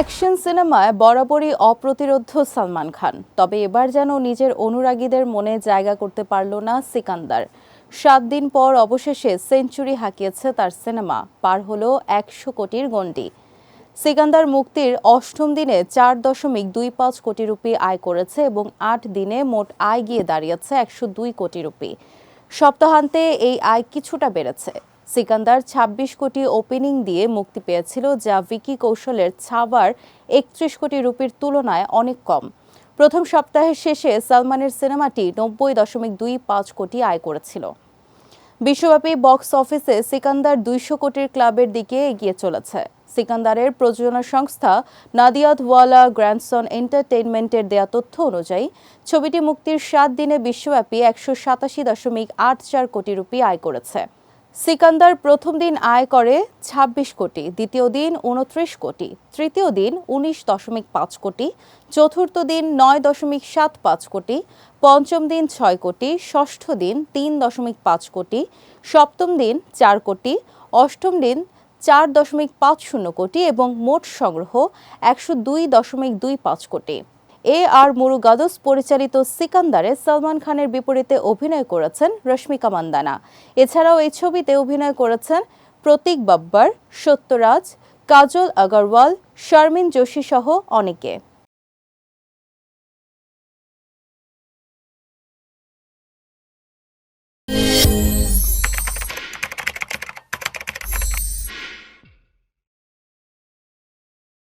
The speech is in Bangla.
অ্যাকশন সিনেমায় বরাবরই অপ্রতিরোধ সালমান খান। তবে এবার যেন নিজের অনুরাগীদের মনে জায়গা করতে পারল না সিকান্দার। সাত দিন পর অবশেষে সেঞ্চুরি হাঁকিয়েছে তার সিনেমা, পার হলো একশো কোটির গণ্ডি। সিকান্দার মুক্তির অষ্টম দিনে চার দশমিক দুই পাঁচ কোটি রুপি আয় করেছে এবং আট দিনে মোট আয় গিয়ে দাঁড়িয়েছে একশো দুই কোটি রুপি। সপ্তাহান্তে এই আয় কিছুটা বেড়েছে। সিকান্দার ২৬ কোটি ওপেনিং দিয়ে মুক্তি পেয়েছিল, যা ভিকি কৌশলের ছাবার একত্রিশ কোটি রুপির তুলনায় অনেক কম। প্রথম সপ্তাহের শেষে সালমানের সিনেমাটি নব্বই দশমিক দুই পাঁচ কোটি আয় করেছিল। বিশ্বব্যাপী বক্স অফিসে সিকান্দার দুইশো কোটির ক্লাবের দিকে এগিয়ে চলেছে। সিকান্দারের প্রযোজনা সংস্থা নাদিয়াদওয়ালা গ্র্যান্ডসন এন্টারটেইনমেন্টের দেয়া তথ্য অনুযায়ী, ছবিটি মুক্তির সাত দিনে বিশ্বব্যাপী একশো সাতাশি দশমিক আট চার কোটি রুপি আয় করেছে। সিকান্দার প্রথম দিন আয় করে ২৬ কোটি, দ্বিতীয় দিন উনত্রিশ কোটি, তৃতীয় দিন উনিশ দশমিক পাঁচ কোটি, চতুর্থ দিন নয় দশমিক সাত পাঁচ কোটি, পঞ্চম দিন ছয় কোটি, ষষ্ঠ দিন তিন দশমিক পাঁচ কোটি, সপ্তম দিন চার কোটি, অষ্টম দিন চার দশমিক পাঁচ শূন্য কোটি এবং মোট সংগ্রহ একশো দুই দশমিক দুই পাঁচ কোটি। এ আর মুরুগাদস পরিচালিত সিকান্দারে সালমান খানের বিপরীতে অভিনয় করেছেন রশ্মিকা মান্দানা। এছাড়াও এই ছবিতে অভিনয় করেছেন প্রতীক বাব্বার, সত্যরাজ, কাজল আগরওয়াল, শারমিন যোশী সহ অনেকে।